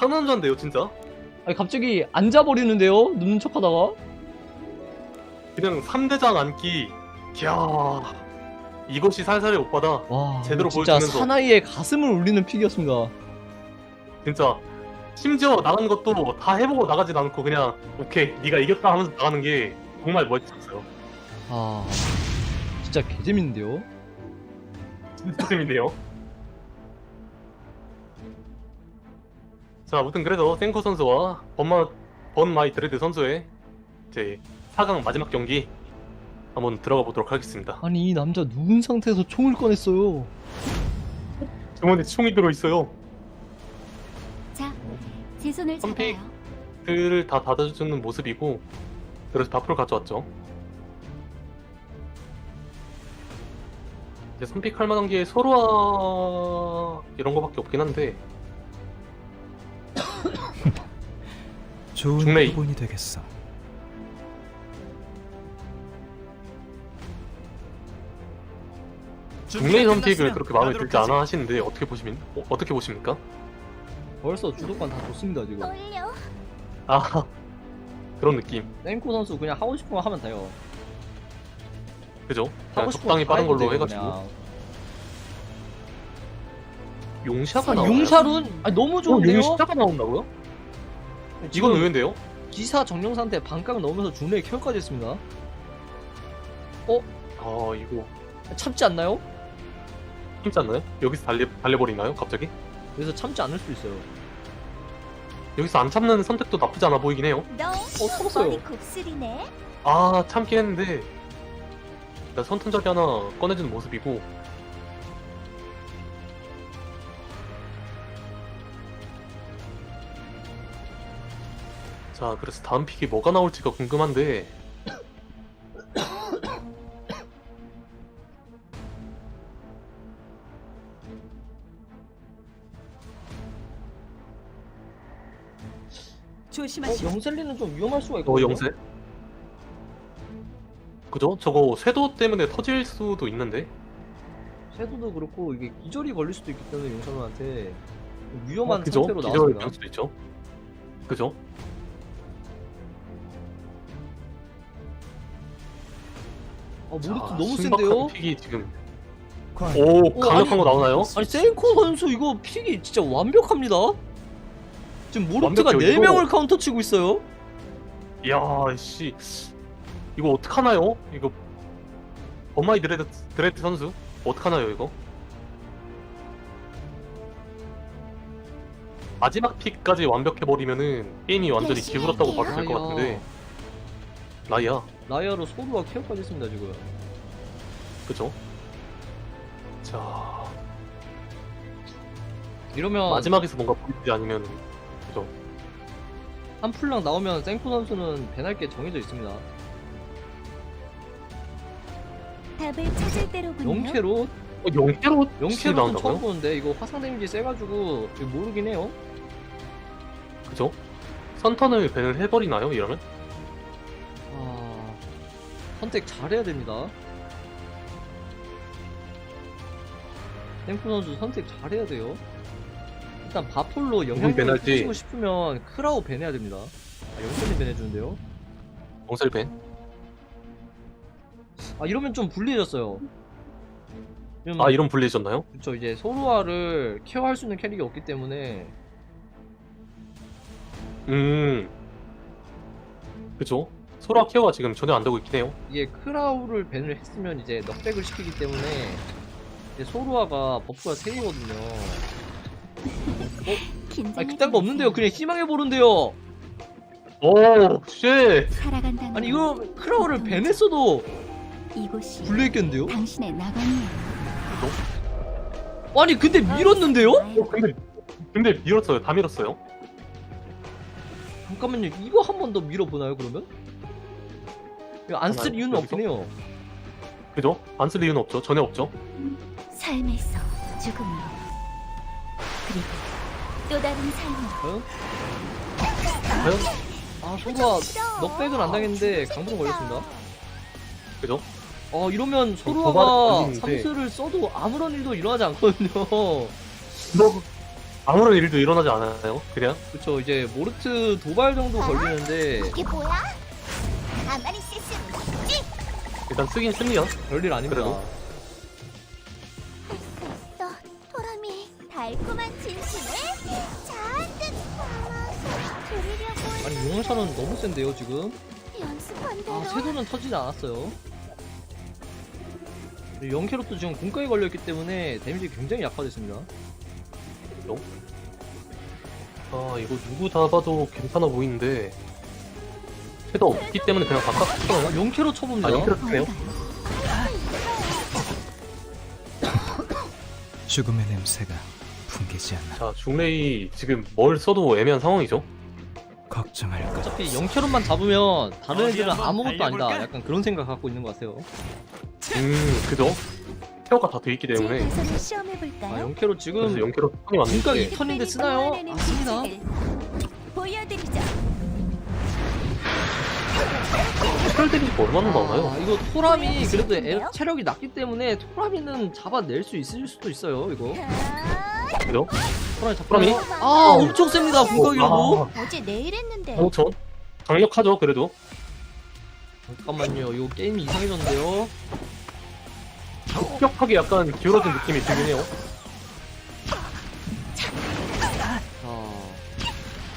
상남자인데요 진짜? 아니 갑자기 앉아버리는데요? 눕는 척하다가 그냥 3대장 안기 이야 이것이 살살의 오빠다 와 제대로 진짜 보여주면서. 사나이의 가슴을 울리는 픽이었습니다. 진짜 심지어 나가는 것도 다 해보고 나가진 않고 그냥 오케이 네가 이겼다 하면서 나가는 게 정말 멋있었어요 아 진짜 개재밌는데요? 진짜 재밌네요 자 아무튼 그래서 생코 선수와 번마 번마이 드레드 선수의 이제 4강 마지막 경기 한번 들어가 보도록 하겠습니다 아니 이 남자 누운 상태에서 총을 꺼냈어요. 주머니에 총이 들어있어요 자, 제 손을. 잡아요. 그를 다 닫아주는 모습이고 그래서 밥풀 가져왔죠 이제 선픽할 만한 게 소로와 이런 거밖에 없긴 한데 좋은 중레이. 표본이 되겠어. 중레이 선픽을 그렇게 마음에 들지 않아 하시는데 어떻게 보시면 어, 어떻게 보십니까? 벌써 주도권 다 줬습니다 지금. 올려. 아 그런 느낌 땡코 선수 그냥 하고 싶은 거 하면 돼요. 그죠? 하고 싶은 적당히 빠른 걸로 돼요, 해가지고 그냥. 용샤가 아, 나와요? 용샬은 아니, 너무 어, 좋은데요? 용샤가 나온다고요? 이건 의외인데요? 기사 정령 상태 반각 넣으면서 중례 켜까지 했습니다. 아 이거 참지 않나요? 참지 않나요? 여기서 달려, 달려버리나요 갑자기? 그래서 참지 않을 수 있어요. 여기서 안 참는 선택도 나쁘지 않아 보이긴 해요 너 참았어요. 머리 곱슬이네. 아 참긴 했는데 일단 선턴자리 하나 꺼내주는 모습이고 자 그래서 다음 픽이 뭐가 나올지가 궁금한데 어, 조심하시오. 영셀리는 좀 위험할 수가 있거든요. 어 영세 그죠? 저거 쇄도 때문에 터질 수도 있는데 섀도도 그렇고 이게 기절이 걸릴 수도 있기 때문에 위험한 어, 그죠? 상태로 기절 나왔습니다. 될 수도 있죠 그죠? 아, 모르트 자, 너무 센데요? 픽이 지금 과연 오 어, 강력한 아니- 거 나오나요? 아니 세인코 선수 이거 픽이 진짜 완벽합니다. 지금 모르트가 완벽해요, 4명을 이거. 카운터 치고 있어요. 이야 씨 이거 어떡하나요? 이거 엄마이 드레드 드레드 선수 어떡하나요 이거? 마지막 픽까지 완벽해 버리면은 게임이 완전히 기울었다고 봐도 될 것. 같은데 나이야 라이아로 소루와 케어까지 했습니다 지금. 그죠? 자 이러면 마지막에서 뭔가 보이지 아니면 그죠? 한 풀랑 나오면 생코 선수는 배날 게 정해져 있습니다. 답을 찾을 때로군요. 영캐로 어, 영캐로 영캐로 나온다고요? 처음 보는데 이거 화상 데미지 세가지고 모르긴 해요. 그죠? 선턴을 밴을 해버리나요 이러면? 아 선택 잘해야 됩니다. 템프 선수 선택 잘해야 돼요. 일단 바폴로 영향력을? 끼치고 싶으면 크라우 밴해야 됩니다. 아, 영선이 밴해주는데요. 밴? 아 이러면 좀 불리해졌어요. 좀, 아 이런 불리해졌나요? 그쵸 이제 소루아를 케어할 수 있는 캐릭이 없기 때문에 음 그죠? 소라 케어가 지금 전혀 안 되고 있긴 해요 이게 크라우를 밴을 했으면 이제 넉백을 시키기 때문에 이제 소루아가 버프가 3개거든요. 긴장이 아 그딴 거 없는데요. 그냥 희망해 보는데요. 오, 쉣! 살아간다는 아니 이거 크라우를 밴했어도 이곳이 불리했겠는데요? 당신의 나방이에요. 아니 근데 밀었는데요? 어, 근데, 근데 밀었어요. 다 밀었어요. 잠깐만요. 이거 한 번 더 밀어보나요 그러면? 이거 안쓸 하나요? 이유는? 없긴 해요. 그죠? 안 쓸 이유는 없죠. 전혀 없죠. 삶에서 죽음으로 그리고 또 다른 삶으로 과연? 과연? 아 소루아 넉백은 안 당했는데 강불은 걸렸습니다. 그죠? 어 이러면 도발이 소루아가 걸리는데. 삼스를 써도 아무런 일도 일어나지 않거든요. 너, 아무런 일도 일어나지 않아요. 그냥 그쵸 이제 모르트 도발 정도 걸리는데 이게 뭐야? 가만히 없지. 일단 쓰긴 씁니다. 별일 아닙니다. 그래도? 너 토라미 달콤한 진심을 잔뜩 담아서 드리려고 아니 용샤는 너무 센데요 지금? 연습한 대로. 아 세도는 터지지 않았어요. 0캐럿도 지금 공까지 걸려있기 때문에 데미지 굉장히 약화됐습니다. 아 이거 누구 잡아도 괜찮아 보이는데 섀도 없기 때문에 그냥 바깥 아, 쳐. 0캐럿 쳐봅니다 아 영크로 쓰네요. 죽음의 냄새가 풍기지 않아 자 중레이 지금 뭘 써도 애매한 상황이죠. 걱정할 것 어차피 0캐럿만 잡으면 다른 애들은 아무것도 아니다? 약간 그런 생각 갖고 있는 것 같아요 음 그죠. 케어가 다 돼 있기 제 때문에 시험해 아 볼까요? 0캐럿 그래서 지금 영케로 손이 왔는데 공각이 턴인데 쓰나요? 아 씁니다 보여드리죠. 스펠들이 얼마나 나오나요? 아, 이거 토람이 그래도 애-? 체력이 낮기 때문에 토람이는 잡아낼 수 있을 수도 있어요 이거 아, 그죠? 토람이 토람이? 잡히나요? 아 엄청 셉니다 공각이라도 아, 어제 내일 했는데. 5천 강력하죠 그래도. 잠깐만요 이거 게임이 이상해졌는데요 급격하게 약간 기울어진 느낌이 들긴 해요. 자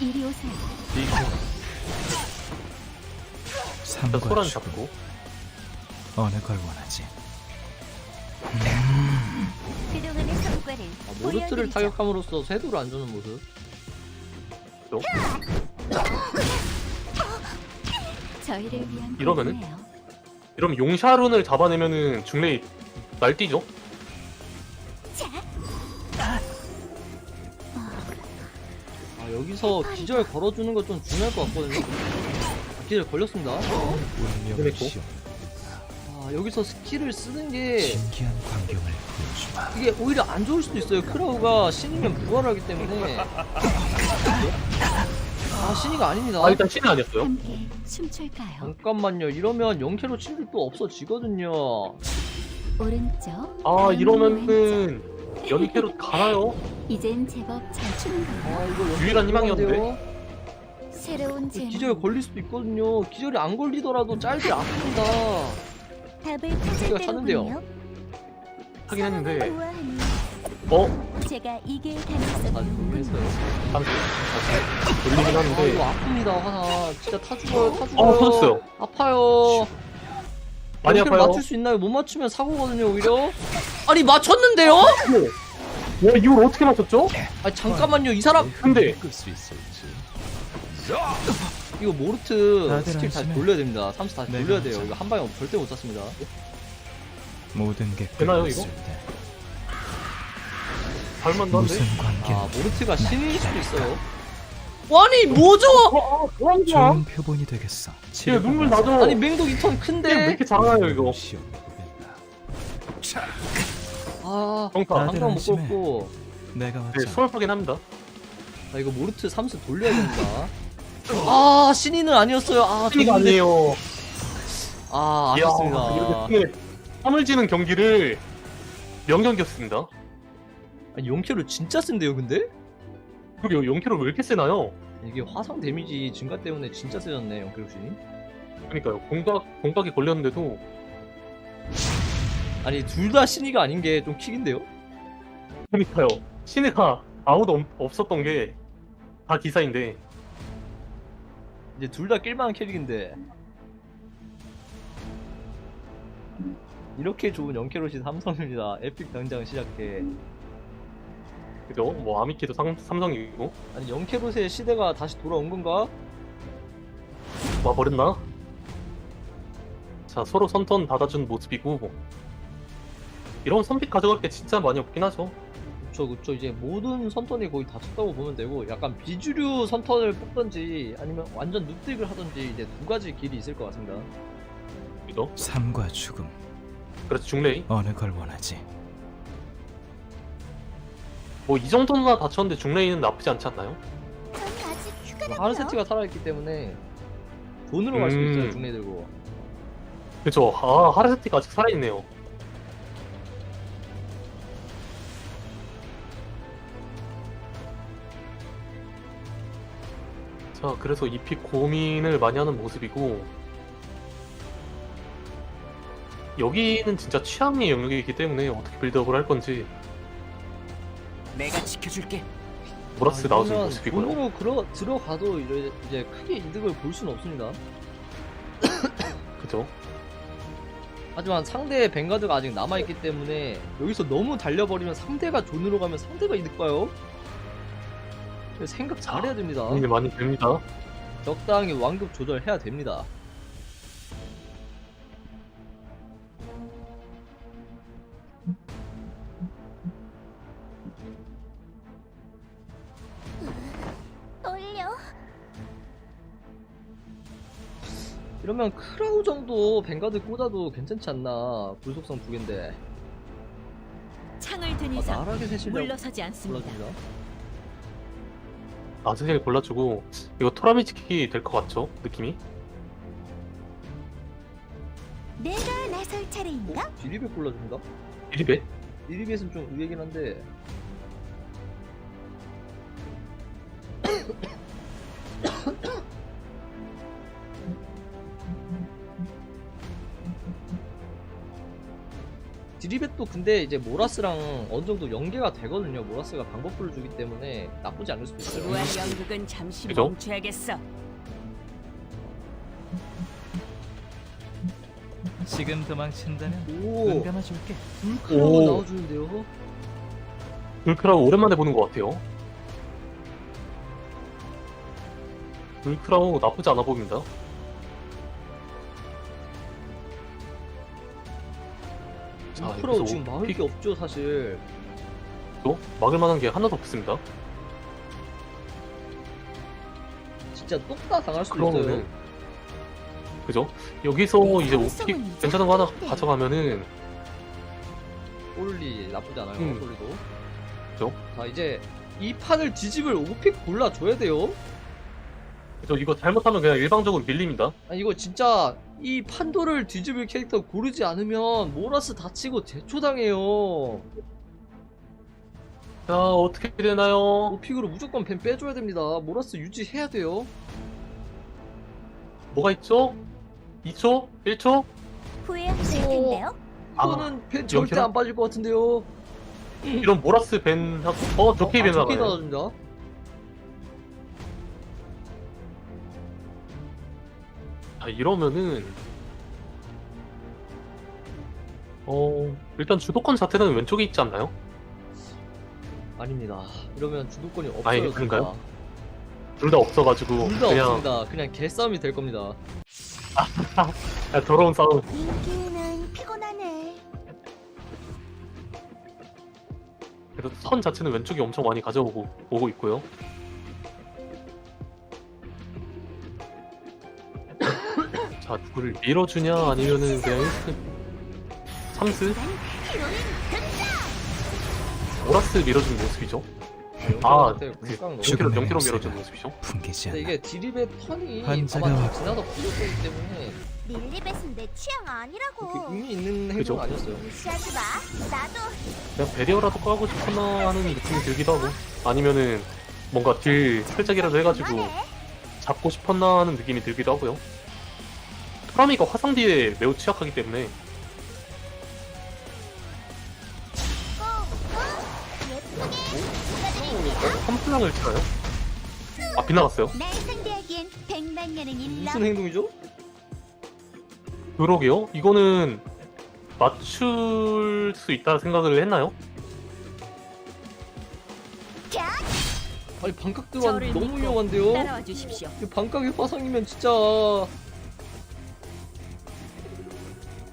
이리 오세요. 일단 소란 잡고. 어느 걸 원하지. 그동안의 성과를 아, 모르트를. 타격함으로써 쇄도를 안 주는 모습 저희를 위한 이러면은? 이러면 용샤룬을 잡아내면은 중레이 날뛰죠. 아 여기서 기절 걸어주는 거 좀 중요할 것 같거든요. 아, 기절 걸렸습니다 운명의 그랬고. 시험 아 여기서 스킬을 쓰는 게 신기한 광경을 보여주마 이게 오히려 안 좋을 수도 있어요 크라우가 신이면 부활을 하기 때문에 아 신이가 아닙니다 아 일단 신은 아니었어요. 함께 춤출까요? 잠깐만요 이러면 0캐로 친구 또 없어지거든요 오른쪽. 아. 이러면은 연캐로 가나요? 이젠 제법 잘 추는 거예요. 아 이거 유일한 희망이었는데. 새로운 재능. 기절 걸릴 수도 있거든요. 기절이 안 걸리더라도 짧게 아픕니다. 답을 우리가 찾을 찾는데요. 하긴 했는데. 어? 제가 이길 아 가능성이 잠시 돌리긴 아 하는데. 이거 아픕니다. 하나. 진짜 타 죽어요 타 죽어요. 어 터졌어요. 아파요. 많이 아파요. 맞출 수 있나요? 못 맞추면 사고거든요 오히려. 아니 맞췄는데요? 와 이걸 어떻게 맞췄죠? 아 잠깐만요. 이 사람 근데 이거 모르트 스킬 다시. 돌려야 됩니다 3스 다시 돌려야 돼요. 이거 한 방에 절대 못 쐈습니다 모든 게 되나요, 끝났을 이거? 때 발만도 한데. 무슨 관계 아 모르트가 신일 수도 있어요 아니 뭐죠? 어, 어, 뭐하는 거야? 좋은 표본이 되겠어 얘 눈물 나죠? 아니 맹독 이턴 이게 왜 큰데 이렇게 작아요 이거? 시험을 보겠다. 아 정타. 다들 한방 못 안심해. 걸고 내가 네 왔잖아 수월하긴 합니다. 아 이거 모르트 3스 돌려야 됩니다 아 신인은 아니었어요 아 승리가 졌는데. 아니에요. 아 이야, 아쉽습니다 이렇게 땀을 지는 경기를 명경기였습니다. 아니 용캐로 진짜 센데요 근데? 그리고 용캐로 왜 이렇게 세나요? 이게 화상 데미지 증가 때문에 진짜 세졌네 영캐로신이 그러니까요. 공각 공각이 걸렸는데도 아니 둘 다 신이가 아닌 게 좀 킥인데요? 그러니까요. 신의가 아무도 없- 없었던 게 다 기사인데 이제 둘 다 낄만한 캐릭인데 이렇게 좋은 영캐롯이 삼성입니다 에픽 당장 시작해 그죠? 뭐 아미키도 삼, 삼성이고 아니 영캐롯의 시대가 다시 돌아온 건가? 와 버렸나? 자 서로 선턴 받아준 모습이고 이런 선픽 가져갈 게 진짜 많이 없긴 하죠. 그쵸 그쵸 이제 모든 선턴이 거의 다 쳤다고 보면 되고 약간 비주류 선턴을 뽑던지 아니면 완전 눕딕을 하던지 이제 두 가지 길이 있을 것 같습니다 그죠? 삶과 죽음 그래서 중레이 어느 걸 원하지 뭐 이 정도나 다쳤는데 중레이는 나쁘지 않지 않나요? 전 아직 휴가 뭐 하르세트가 살아있기 때문에 돈으로 갈 수 음. 있어요 중내 들고 그죠? 아 하르세티가 아직 살아있네요. 자, 그래서 이픽 고민을 많이 하는 모습이고 여기는 진짜 취향의 영역이기 때문에 어떻게 빌드업을 할 건지 내가 지켜줄게. 보라스 아, 나와주는 이러면 모습이고요. 돈으로 들어, 들어가도 이제, 이제 크게 이득을 볼 수는 없습니다. 그죠? 하지만 상대의 뱅가드가 아직 남아있기 때문에 여기서 너무 달려버리면 상대가 존으로 가면 상대가 이득 봐요. 그래서 생각 잘해야 됩니다. 고민이 많이 됩니다. 적당히 완급 조절해야 됩니다. 떨려. 이러면 크라우 정도 뱅가드 꽂아도 괜찮지 않나 불속성 두 갠데 창을 든 아, 이상 나락의 새 실력 물러서지 않습니다. 불러줍니다 나스실 골라주고 이거 토라미 지키기 될 것 같죠? 느낌이? 내가 나설 차례인가? 디리벳 골라줍니다 1배? 디리벳은 좀 의외긴 한데 디리벳도 근데 이제 모라스랑 어느 정도 연계가 되거든요. 모라스가 방법풀을 주기 때문에 나쁘지 않을 수도 있어요. 지루한 연극은 잠시 그죠? 멈춰야겠어. 지금 도망친다면 오, 눈 감아 줄게. 불크라고 오. 나와주는데요. 불크라우 오랜만에 보는 것 같아요. 불크라우 나쁘지 않아 보입니다. 자, 불크라고 여기서 지금 막을 픽- 게 없죠, 사실. 또 막을 만한 게 하나도 없습니다. 진짜 똑다 당할 수도 있어요. 그러면은 그죠? 여기서 이제 오픽 괜찮은 거 하나 가져가면은 꼴리 나쁘지 않아요, 음. 꼴리도. 그죠? 자, 이제 이 판을 뒤집을 오픽 골라줘야 돼요. 그죠? 이거 잘못하면 그냥 일방적으로 밀립니다. 아니, 이거 진짜 이 판도를 뒤집을 캐릭터 고르지 않으면 모라스 다치고 제초당해요. 자 어떻게 되나요? 오픽으로 무조건 뱀 빼줘야 됩니다. 모라스 유지해야 돼요. 뭐가 있죠? 2초? 1초? 후회하실 텐데요. 아, 이거는 뱀 절대 연기라? 안 빠질 것 같은데요. 이런 모라스 벤하고 어 조케이 벤 아, 좋게 나가요. 자 이러면은 어 일단 주도권 자체는 왼쪽에 있지 않나요? 아닙니다. 이러면 주도권이 없어요. 아니, 그런가요? 둘 다 없어가지고 둘다 그냥 없습니다. 그냥 개싸움이 될 겁니다. 아, 더러운 싸움. 인기는 피곤하네. 그래도 선 자체는 왼쪽이 엄청 많이 가져오고 오고 있고요. 자 누구를 밀어주냐 아니면은 그냥 1스 3스 히로인 모라스 밀어주는 모습이죠. 아, 아, 그 죽음의 영키로 역사가 밀어주는 모습이죠. 풍기지 근데 않아. 이게 디립의 턴이 환자가 아마. 지나다 풀릴 거기 때문에 릴리벳은 내 취향 아니라고. 의미 있는 그죠? 행동은 아니었어요. 무시하지 마. 나도 그냥 배리어라도 까고 싶었나 하는 느낌이 들기도 하고 아니면은 뭔가 딜 살짝이라도 해가지고. 잡고 싶었나 하는 느낌이 들기도 하고요. 토라미가 화상디에 매우 취약하기 때문에 예쁘게 컴플랑을 치나요? 아 빗나갔어요. 날 상대하기엔 백만 년은 일러. 무슨 행동이죠? 그러게요. 이거는 맞출 수 있다 생각을 했나요? 야, 아니 반각 들어왔 저를 너무 믿고 위험한데요? 따라와 주십시오. 이 반각의 화상이면 진짜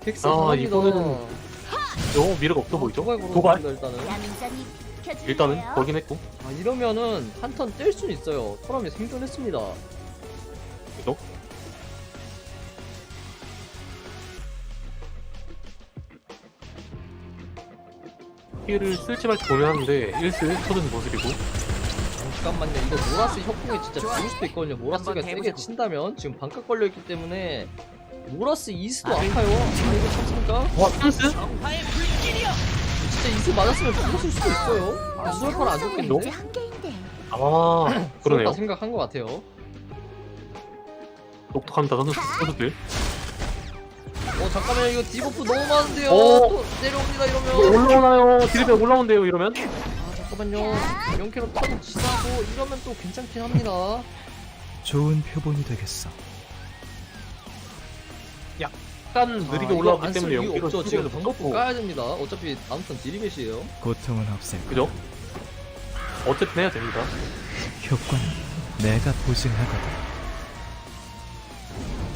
객사 아. 이거는 요 미래가 없어 보이죠? 도발 일단은. 얌전히 비켜주세요. 일단은 거긴 했고 아, 이러면은 한 턴뗄 수는 있어요. 토람이 생존했습니다. 그죠? 피를 쓸지 말지 고민하는데 1스 쳐주는 모습이고 잠깐만요. 이거 모라스 협공이 진짜 죽을 수도 있거든요. 모라스가 한번 세게 해보자고. 친다면 지금 반각 걸려있기 때문에 모라스 이스도 아파요. 아, 이거 참습니까? 와 3스? 진짜 이스 맞았으면 죽었을 수도 있어요. 아, 수월파는 안 상상은 좋겠는데? 아 그러네요 생각한 것 같아요. 똑똑합니다 선수 선수들. 어 잠깐만요 이거 디버프 너무 많은데요 어. 또 내려옵니다 이러면 올라오나요? 드립에 올라온대요 이러면? 아 잠깐만요 0캐로 턴 지나고 이러면 또 괜찮긴 합니다 좋은 표본이 되겠어. 약간 아, 느리게 올라왔기 때문에 연기로 없죠. 지금 방법도 까야 됩니다. 어차피 아무튼 디리벳이에요. 고통은 없애고 그죠? 어쨌든 해야 됩니다. 효과는 내가 보증하거든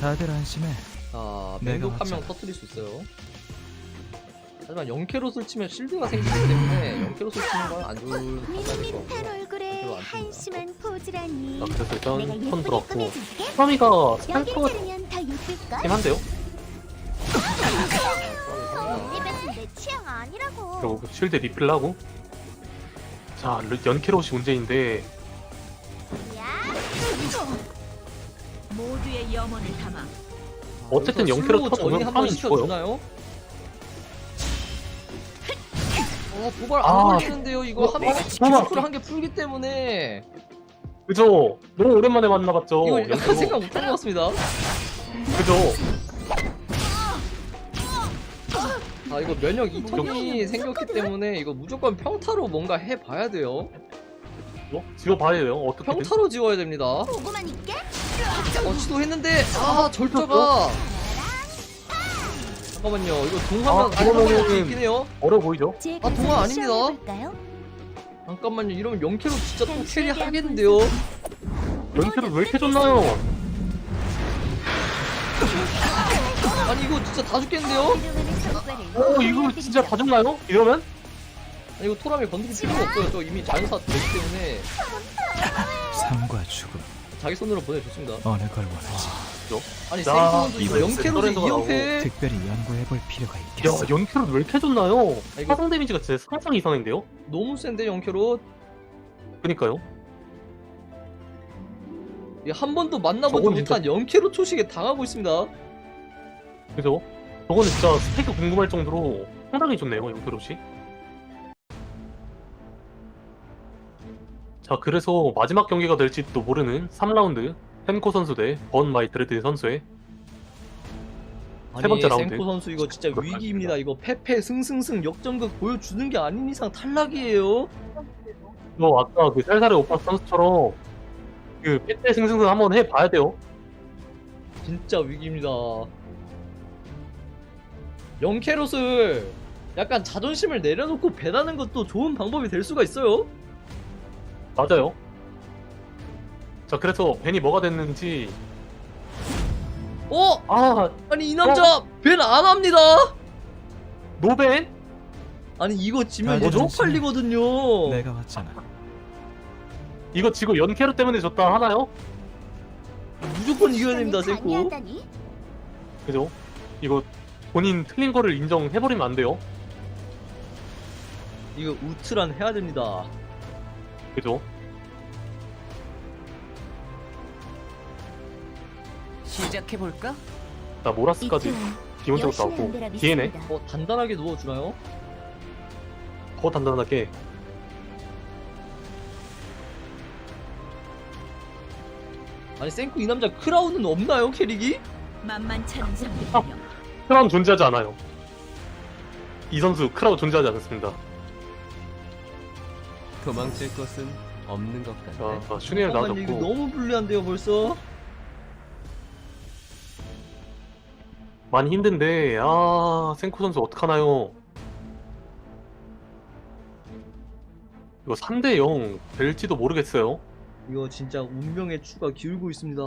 다들 안심해 자, 내가 맹독 한명 터트릴 수 있어요. 하지만 0캐롯을 치면 실드가 생기기 때문에 0캐롯을 치는 건 안 좋은 판단이고 얼굴에 네, 한심한 포즈라니 아, 그래서 일단 턴 예쁘게 들었고, 스파미가 여기 살것 더 예쁠걸? 같긴 한데요? 내 취향 아니라고. 그리고 쉴드 리필 하고 자 르- 연캐롯이 문제인데 야, 모두의 영혼을 담아 어쨌든 여기서 0캐롯 슬로우 턴 전이 오면 한번 하면 죽어요. 시켜주나요? 어 도발 아. 안 걸리는데요 이거 한 번에 도발. 을 한개 풀기 때문에 그죠? 너무 오랜만에 만나봤죠? 이거 약간 연캐롯. 생각 못한 것 같습니다 그죠? 아 이거 면역 2턴이 생겼기 때문에 이거 무조건 평타로 뭔가 해봐야 돼요. 어? 지워 봐야 돼요? 어떻게든? 평타로 지워야 됩니다. 보고만 있게. 어 시도했는데 아 절자가. 잠깐만요. 이거 동화면 아, 아, 그러면은- 할수 있긴 해요. 어려워 보이죠? 아, 동화 좀 아닙니다. 잠깐만요. 이러면 0캐로 진짜 또 캐리 하겠는데요? 연캐롯 왜 이렇게 좋나요? 아니 이거 진짜 다 죽겠는데요 성과를 어 이거 진짜 다 좋나요? 이러면? 아니 이거 토람이 건드릴 필요가 없어요 저 이미 자연사 되기 때문에 삶과 죽음 자기 손으로 보내줬습니다 어느 걸 원하지. 아니 자, 생선도 이거 이거 0캐로도 샌더랜드가 2연패 특별히 연구해볼 필요가 야 있겠어. 연캐롯 왜 이렇게 좋나요? 아, 이거- 사상 데미지가 진짜 상상 이상인데요? 너무 센데 0캐로 그니까요 한 번도 만나보지 저건 진짜- 못한 0캐로 초식에 당하고 있습니다 그죠? 저거는 진짜 스펙이 궁금할 정도로 상당히 좋네요 연캐롯이 자 그래서 마지막 경기가 될지도 모르는 3라운드 햄코 선수 대 번 마이 드레드 선수의 세 번째 라운드. 생코 선수 이거 진짜. 위기입니다 이거 패패 승승승 역전극 보여주는 게 아닌 이상 탈락이에요 너 아까 그 쌀쌀의 오빠 선수처럼 그 패대 승승승 한번 해봐야 돼요 진짜 위기입니다. 영캐롯을 약간 자존심을 내려놓고 배나는 것도 좋은 방법이 될 수가 있어요. 맞아요 자 그래서 벤이 뭐가 됐는지 어? 아 아니 이 남자 벤 안 합니다. 노벤? 아니 이거 지면 뭐죠? 이거 쪽팔리거든요. 내가 왔잖아. 이거 지금 연캐롯 때문에 졌다 하나요? 무조건 이겨야 됩니다, 세코. 그죠? 이거 본인 틀린 거를 인정해버리면 안 돼요 이거 우트란 해야 됩니다. 그죠? 시작해볼까? 자 모라스까지 기본적으로 뒤에네 믿습니다. 어 단단하게 누워주나요? 더 단단하게 아니 생코 이 남자 크라운은 없나요 캐릭이? 만만찮은 상대군요 크라운 존재하지 않아요 이 선수 크라운 존재하지 않습니다 도망칠 곳은 없는 것 같네. 자, 자 슈니엘 잠깐만요, 이거 나와줬고 너무 불리한데요 벌써. 많이 힘든데 아 생코 선수 어떡하나요 이거 3대 0 될지도 모르겠어요 이거 진짜 운명의 추가 기울고 있습니다.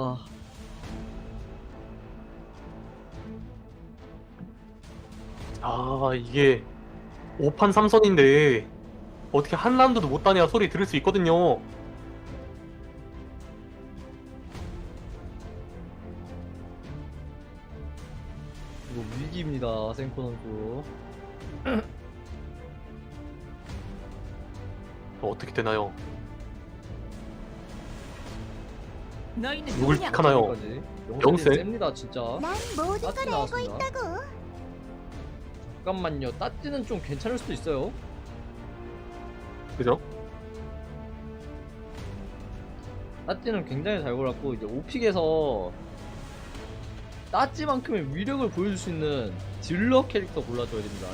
아 이게 5판 3선인데 어떻게 한 라운드도 못 다냐 소리 들을 수 있거든요 이거 위기입니다, 생코 선수. 어, 어떻게 되나요 너희는 누굴 누구냐 픽하나요 여기까지. 영센? 영센이 셉니다, 진짜. 난 모든 걸 알고 나왔습니다. 있다고. 잠깐만요, 따띠는 좀 괜찮을 수도 있어요. 그죠? 따띠는 굉장히 잘 골랐고 이제 오픽에서 따찌만큼의 위력을 보여줄 수 있는 딜러 캐릭터 골라줘야 됩니다.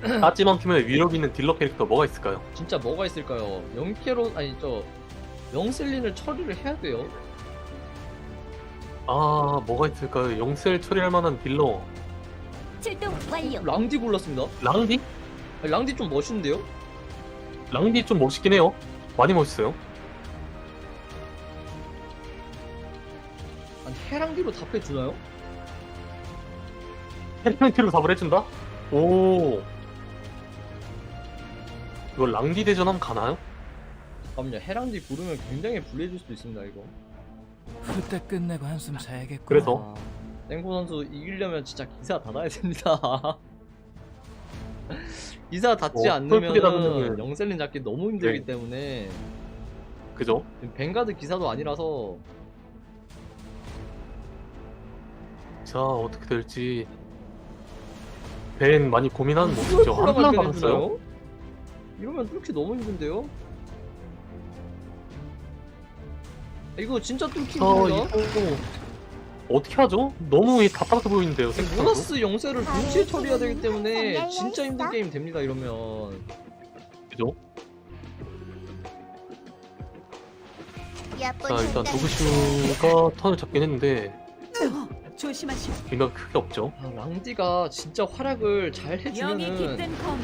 딜러. 따지만큼의 위력 있는 딜러 캐릭터 뭐가 있을까요? 진짜 뭐가 있을까요? 영캐로 아니 저 영셀린을 처리를 해야 돼요. 아 뭐가 있을까요? 영셀 처리할 만한 딜러 출동 완료. 랑디 골랐습니다. 랑디? 아니, 랑디 좀 멋있는데요? 랑디 좀 멋있긴 해요. 많이 멋있어요. 아니 해랑디로 답해 주나요? 헬멘트로 답을 해준다? 오. 이거 랑디 대전하면 가나요? 잠깐만요. 해랑디 부르면 굉장히 불리해질 수도 있습니다. 이거. 후딱 끝내고 한숨 자야겠고. 그래서? 아, 땡코 선수 이기려면 진짜 기사 닫아야 됩니다. 기사 닫지 어, 않으면 닫으면은- 영셀린 잡기 너무 힘들기 네. 때문에 그죠? 지금 벵가드 기사도 아니라서 자 어떻게 될지 벤 많이 고민하는 모습이죠. 한 올라갈 plan 때 받았어요. 이러면 뚫기 너무 힘든데요? 이거 진짜 뚫기 어. 이거 어떻게 하죠? 너무 답답해 보이는데요. 보너스 영세를 동시에 처리해야 되기 때문에 진짜 힘든? 게임 됩니다 이러면 그죠? 자 일단. 도그슈가 턴을 잡긴 했는데 조심하시오. 인가 크게 없죠. 아, 랑디가 진짜 활약을 잘 영이 해주면은 깃든 검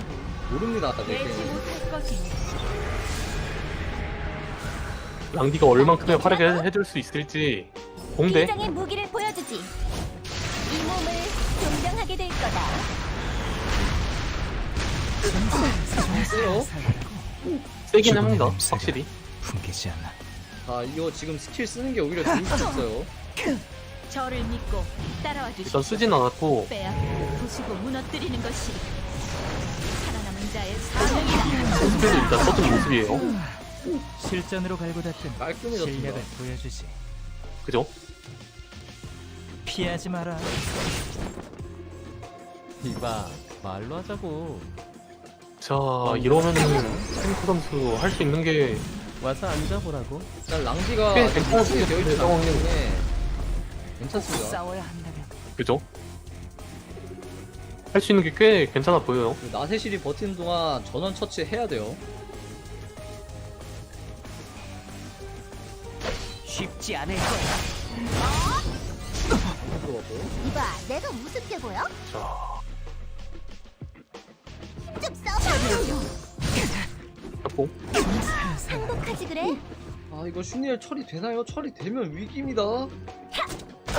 모릅니다 내 내지 게임 못할 것이니 랑디가 얼만큼의 활약을 해줄 수 있을지 공대 비장의 무기를 보여주지. 이 몸을 존경하게 될 거다. 세요 세긴 합니다. 확실히. 풍기지 않아. 아 이거 지금 스킬 쓰는 게 오히려 좋을 수도 있어요 저를 믿고 따라와 주시오. 일단 쓰진 않았고 빼앗고 부수고 무너뜨리는 것이 살아남은 자의 사명이다. 스펠을 일단 써준 모습이에요. 실전으로 갈고 닦은 깔끔해졌습니다 실력을 보여주지. 그죠? 피하지 마라. 이봐 말로 하자고. 자 이러면은 탱크 선수 할 수 있는 게 와서 앉아보라고. 일단 랑디가 꽤 괜찮을 수게 되어 있는 있는 상황 상황이에요. 괜찮습니다 싸워야 한다면 그죠? 할 수 있는 게 꽤 괜찮아 보여요. 그 나세실이 버티는 동안 전원 처치해야 돼요 쉽지 않을 거야. 이봐, 내가 우습게 보여? 자좀 써봐. 잡고 행복하지 그래? 아 이거 슈니엘 처리 되나요? 처리 되면 위기입니다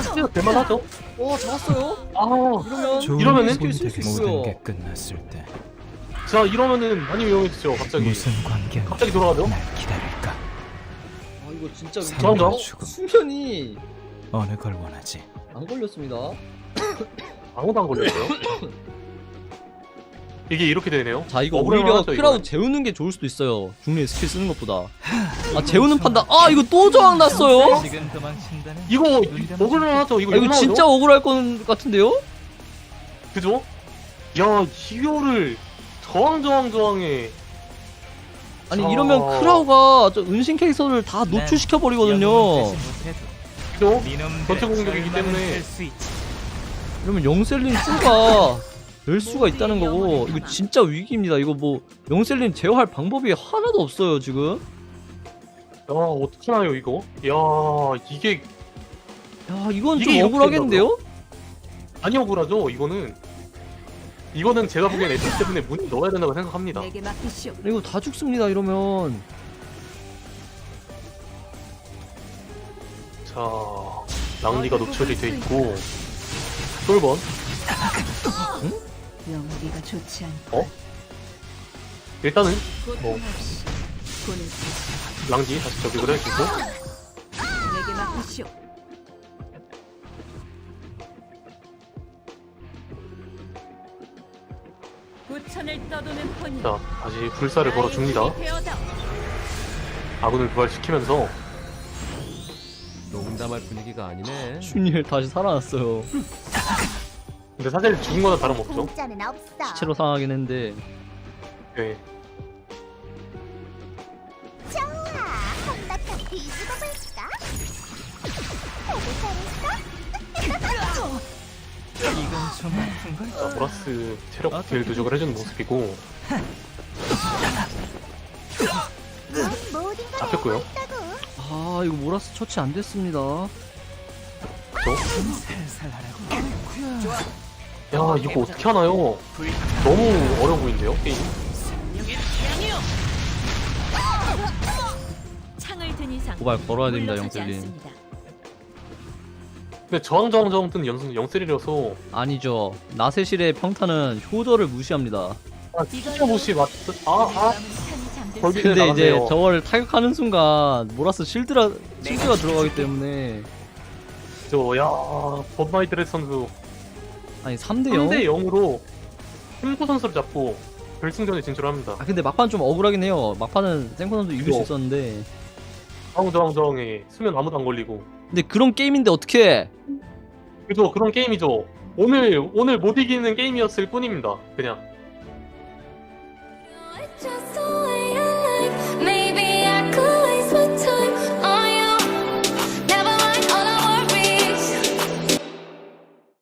스피가 될만하죠? 와 잡았어요 아, 이러면 좋은 이러면은 수 모든 게 끝났을 때 자 이러면은 많이 위험해지죠. 갑자기 무슨 관계가 갑자기 돌아가죠? 날 기다릴까? 아 이거 진짜 저항자? 어? 수면이 어느 걸 원하지? 안 걸렸습니다 아무도 안 걸렸어요. 이게 이렇게 되네요. 자 이거 억울할 오히려 만하죠, 이거는. 재우는 게 좋을 수도 있어요 중립 스킬 쓰는 것보다 아 재우는 판단 아 이거 또 저항 났어요? 지금 도망친다는 이거 먹을만하죠. 이거 아 이거 진짜 억울할 것 같은데요? 그죠? 야 이거를 저항 저항 저항에 아니 자. 이러면 크라우가 저 은신 캐릭터를 다 노출시켜 버리거든요 그죠? 전체 전체 공격이기 때문에. 이러면 영셀린 수가 될 수가 있다는 거고 이거 진짜 위기입니다 이거 뭐 영셀린 제어할 방법이 하나도 없어요 지금 야 어떡하나요 이거? 야 이게 야 이건 이게 좀 이렇게 억울하겠는데요? 많이 억울하죠. 이거는 이거는 제가 보기엔 에픽 때문에 문 넣어야 된다고 생각합니다. 내게 맡기시오. 이거 다 죽습니다 이러면 자 랑리가 노출이 돼 있고 솔번 좋지 않고 어? 일단은 고통 뭐. 없이 군을 펴시. 랑지 다시 저격을 해주고 내게 맡기시오. 떠도는. 자 다시 불사를 걸어 줍니다. 아군을 부활시키면서 농담할 분위기가 아니네. 슈니엘 다시 살아났어요 근데 사실 죽은 거나 다름없죠. 공짜는 없어. 시체로 상하긴 했는데 네. 좋아, 한바탕 뒤집어 볼까? 이건 좀 아픈 걸. 자, 보라스 체력 딜 누적을 해주는 모습이고 모든 걸 잡혔고요. 아 이거 모라스 처치 안 됐습니다. 살살 하라고. 야 이거 어떻게 하나요? 너무 어려워 보이는데요 게임? 창을 든 이상 고발 걸어야 됩니다 물러서지. 않습니다. 근데 저항저항저항 뜨는 연승 영슬이라서 아니죠. 나세실의 평타는 효도를 무시합니다. 아 진짜 못이 맞... 아 아. 근데 이제 나갔네요. 저걸 타격하는 순간 모라스 실드라 실드가 들어가기 때문에 저 야 범마이 드레스 선수 아니 3대 0. 3대 0으로 힘구 선수를 잡고 결승전에 진출합니다. 아 근데 막판 좀 억울하긴 해요. 막판은 생코 선수 이길 수 그죠. 있었는데. 저항저항저항에 수면 아무도 안 걸리고 근데 그런 게임인데 어떻게? 그죠 그런 게임이죠. 오늘 오늘 못 이기는 게임이었을 뿐입니다. 그냥